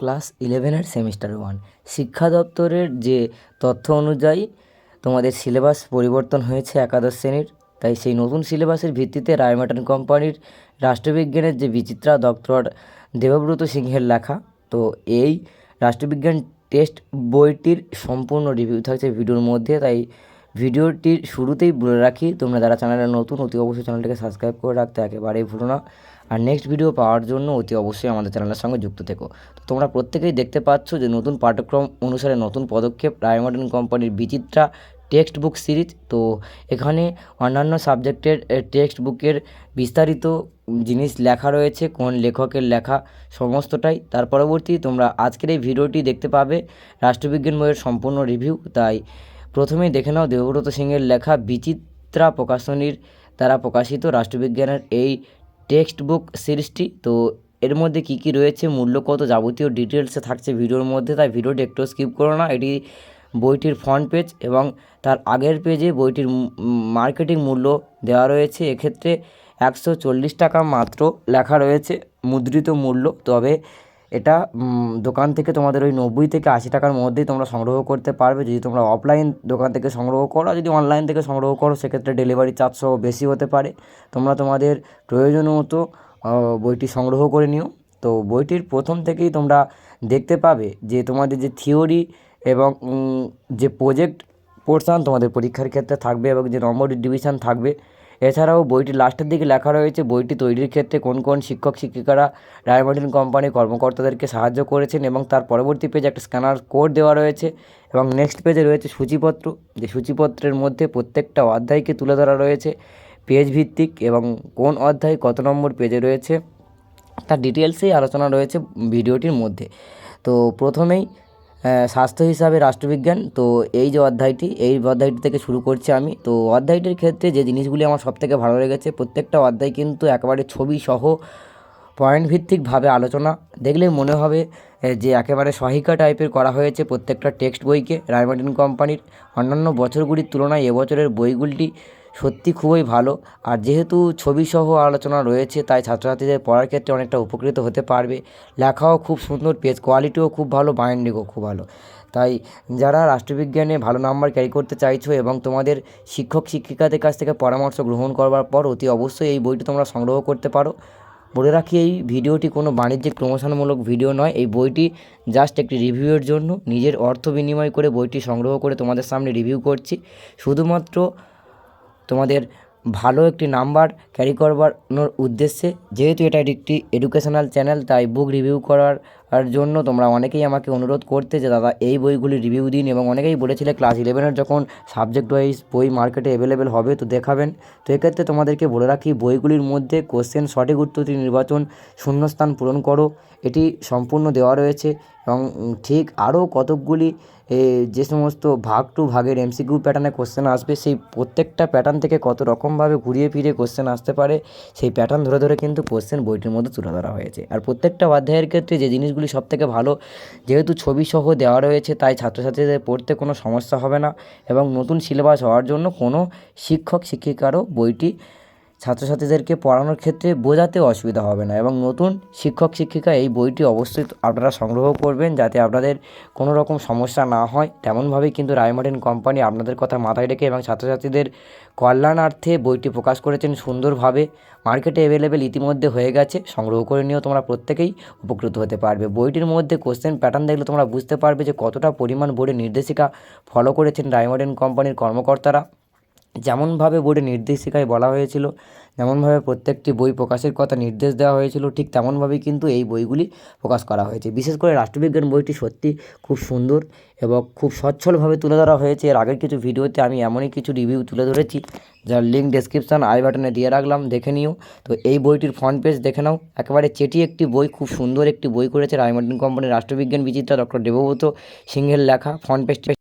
Class ইলেভেনের semester one. শিক্ষা দপ্তরের যে তথ্য অনুযায়ী তোমাদের সিলেবাস পরিবর্তন হয়েছে একাদশ শ্রেণির, তাই সেই নতুন সিলেবাসের ভিত্তিতে রায়মাটন কোম্পানির রাষ্ট্রবিজ্ঞানের যে বিচিত্রা ডক্টর দেবব্রত সিংহের লেখা, তো এই রাষ্ট্রবিজ্ঞান টেস্ট বইটির সম্পূর্ণ রিভিউ থাকছে ভিডিওর মধ্যে, তাই ভিডিওটির শুরুতেই বলে রাখি, তোমরা যারা চ্যানেলে নতুন, অতি অবশ্যই চ্যানেলটিকে সাবস্ক্রাইব করে রাখতে একেবারেই ভুলো না। আর নেক্সট ভিডিও পাওয়ার জন্য অতি অবশ্যই আমাদের চ্যানেলের সঙ্গে যুক্ত থেকো। তো তোমরা প্রত্যেকেই দেখতে পাচ্ছ যে নতুন পাঠ্যক্রম অনুসারে নতুন পদক্ষেপ রায়মডার্ন কোম্পানির বিচিত্রা টেক্সট বুক সিরিজ তো এখানে অন্যান্য সাবজেক্টের টেক্সট বুকের বিস্তারিত জিনিস লেখা রয়েছে, কোন লেখকের লেখা সমস্তটাই। তার পরবর্তী তোমরা আজকের এই ভিডিওটি দেখতে পাবে। রাষ্ট্রবিজ্ঞান বইয়ের সম্পূর্ণ রিভিউ তাই প্রথমেই দেখে নাও দেবব্রত সিংয়ের লেখা বিচিত্রা প্রকাশনীর দ্বারা প্রকাশিত রাষ্ট্রবিজ্ঞানের এই টেক্সট বুক সিরিজটি। তো এর মধ্যে কী কী রয়েছে, মূল্য কত যাবতীয় ডিটেলসে থাকছে ভিডিওর মধ্যে, তাই ভিডিওটি একটু স্কিপ করো না। এটি বইটির ফ্রন্ট পেজ এবং তার আগের পেজে বইটির মার্কেটিং মূল্য দেওয়া রয়েছে। এক্ষেত্রে একশো চল্লিশ টাকা মাত্র লেখা রয়েছে, মুদ্রিত মূল্য। তবে এটা দোকান থেকে তোমাদের ওই নব্বই থেকে আশি টাকার মধ্যেই তোমরা সংগ্রহ করতে পারবে। যদি তোমরা অফলাইন দোকান থেকে সংগ্রহ করো যদি অনলাইন থেকে সংগ্রহ করো, সেক্ষেত্রে ডেলিভারি চার্জ সহ বেশি হতে পারে। তোমরা তোমাদের প্রয়োজন মতো বইটি সংগ্রহ করে নিও। তো বইটির প্রথম থেকেই তোমরা দেখতে পাবে যে তোমাদের যে থিওরি এবং যে প্রজেক্ট পোর্শন তোমাদের পরীক্ষার ক্ষেত্রে থাকবে এবং যে নম্বর ডিভিশন থাকবে এছাড়াও বইটির লাস্টের দিকে লেখা রয়েছে, বইটি তৈরির ক্ষেত্রে কোন কোন শিক্ষক, শিক্ষিকারা রায়মার্টিন কোম্পানির কর্মকর্তাদেরকে সাহায্য করেছেন এবং তার পরবর্তী পেজে একটা স্ক্যানার কোড দেওয়া রয়েছে এবং নেক্সট পেজে রয়েছে সূচিপত্র। যে সূচিপত্রের মধ্যে প্রত্যেকটা অধ্যায়কে তুলে ধরা রয়েছে পেজ ভিত্তিক এবং কোন অধ্যায় কত নম্বর পেজে রয়েছে, তার ডিটেলসেই আলোচনা রয়েছে ভিডিওটির মধ্যে। তো প্রথমেই স্বাস্থ্য হিসাবে রাষ্ট্রবিজ্ঞান, তো এই যে অধ্যায়টি, এই অধ্যায়টি থেকে শুরু করছি আমি। তো অধ্যায়টির ক্ষেত্রে যে জিনিসগুলি আমার সবথেকে ভালো লেগেছে, প্রত্যেকটা অধ্যায় কিন্তু একেবারে ছবি সহ পয়েন্ট ভিত্তিকভাবে আলোচনা। দেখলে মনে হবে যে একেবারে সহিকা টাইপের করা হয়েছে প্রত্যেকটা টেক্সট বইকে রায়মার্টিন কোম্পানির। অন্যান্য বছরগুলির তুলনায় এবছরের বইগুলি সত্যি খুবই ভালো। আর যেহেতু ছবি সহ আলোচনা রয়েছে, তাই ছাত্রছাত্রীদের পড়ার ক্ষেত্রে অনেকটা উপকৃত হতে পারবে। লেখাও খুব সুন্দর পেজ কোয়ালিটিও খুব ভালো বাইন্ডিংও খুব ভালো। তাই যারা রাষ্ট্রবিজ্ঞানে ভালো নাম্বার ক্যারি করতে চাইছো এবং তোমাদের শিক্ষক শিক্ষিকাদের কাছ থেকে পরামর্শ গ্রহণ করবার পর অতি অবশ্যই এই বইটি তোমরা সংগ্রহ করতে পারো। বলে রাখি এই ভিডিওটি কোনো বাণিজ্যিক প্রমোশনমূলক ভিডিও নয়। এই বইটি জাস্ট একটি রিভিউয়ের জন্য। নিজের অর্থ বিনিময় করে বইটি সংগ্রহ করে তোমাদের সামনে রিভিউ করছি। শুধুমাত্র তোমাদের ভালো একটি নাম্বার ক্যারি করবার উদ্দেশ্যে, যেহেতু এটা একটি এডুকেশনাল চ্যানেল তাই বুক রিভিউ করার আর জন্য তোমরা অনেকেই আমাকে অনুরোধ করতে যে, দাদা, এই বইগুলি রিভিউ দিন। এবং অনেকেই বলেছিলে ক্লাস ইলেভেনের যখন সাবজেক্ট ওয়াইজ বই মার্কেটে অ্যাভেলেবেল হবে, তো দেখাবেন। তো এক্ষেত্রে তোমাদেরকে বলে রাখি, বইগুলির মধ্যে কোশ্চেন সঠিক উত্তরটি নির্বাচন শূন্যস্থান পূরণ করো। এটি সম্পূর্ণ দেওয়া রয়েছে এবং ঠিক আরও কতকগুলি যে সমস্ত ভাগ টু ভাগের এমসিকিউ প্যাটার্নে কোশ্চেন আসবে, সেই প্রত্যেকটা প্যাটার্ন থেকে কত রকমভাবে ঘুরিয়ে ফিরিয়ে কোশ্চেন আসতে পারে, সেই প্যাটার্ন ধরে ধরে কিন্তু কোশ্চেন বইটির মধ্যে তুলে ধরা হয়েছে। আর প্রত্যেকটা অধ্যায়ের ক্ষেত্রে যে জিনিসগুলি সবথেকে ভালো। যেহেতু ছবি সহ দেওয়া রয়েছে, তাই ছাত্রছাত্রীদের পড়তে কোনো সমস্যা হবে না এবং নতুন সিলেবাস হওয়ার জন্য কোনো শিক্ষক শিক্ষিকারও বইটি ছাত্রছাত্রীদেরকে পড়ানোর ক্ষেত্রে বোঝাতে অসুবিধা হবে না এবং নতুন শিক্ষক, শিক্ষিকা এই বইটি অবশ্যই আপনারা সংগ্রহ করবেন যাতে আপনাদের কোনো রকম সমস্যা না হয়। তেমনভাবেই কিন্তু রায়মার্টিন কোম্পানি আপনাদের কথা মাথায় রেখে এবং ছাত্রছাত্রীদের কল্যাণার্থে বইটি প্রকাশ করেছেন সুন্দরভাবে। মার্কেটে অ্যাভেলেবেল ইতিমধ্যে হয়ে গেছে। সংগ্রহ করে নিয়েও তোমরা প্রত্যেকেই উপকৃত হতে পারবে। বইটির মধ্যে কোশ্চেন প্যাটার্ন দেখলে তোমরা বুঝতে পারবে যে কতটা পরিমাণ বোর্ডের নির্দেশিকা ফলো করেছেন রায়মার্টিন কোম্পানির কর্মকর্তারা। যেমনভাবে বোর্ডে নির্দেশিকায় বলা হয়েছিল, যেমনভাবে প্রত্যেকটি বই প্রকাশের কথা নির্দেশ দেওয়া হয়েছিল, ঠিক তেমনভাবেই কিন্তু এই বইগুলি প্রকাশ করা হয়েছে। বিশেষ করে রাষ্ট্রবিজ্ঞান বইটি সত্যি খুব সুন্দর এবং খুব সচ্ছলভাবে তুলে ধরা হয়েছে। এর আগের কিছু ভিডিওতে আমি এমনই কিছু রিভিউ তুলে ধরেছি, যার লিঙ্ক ডেসক্রিপশান আই বাটনে দিয়ে রাখলাম, দেখে নিও। তো এই বইটির ফ্রন্ট পেজ দেখে নাও। একেবারে চেটি একটি বই, খুব সুন্দর একটি বই করেছে রায়মার্টিন কোম্পানির রাষ্ট্রবিজ্ঞান বিচিত্রা ডক্টর দেবব্রত সিংহের লেখা। ফ্রন্ট পেজটি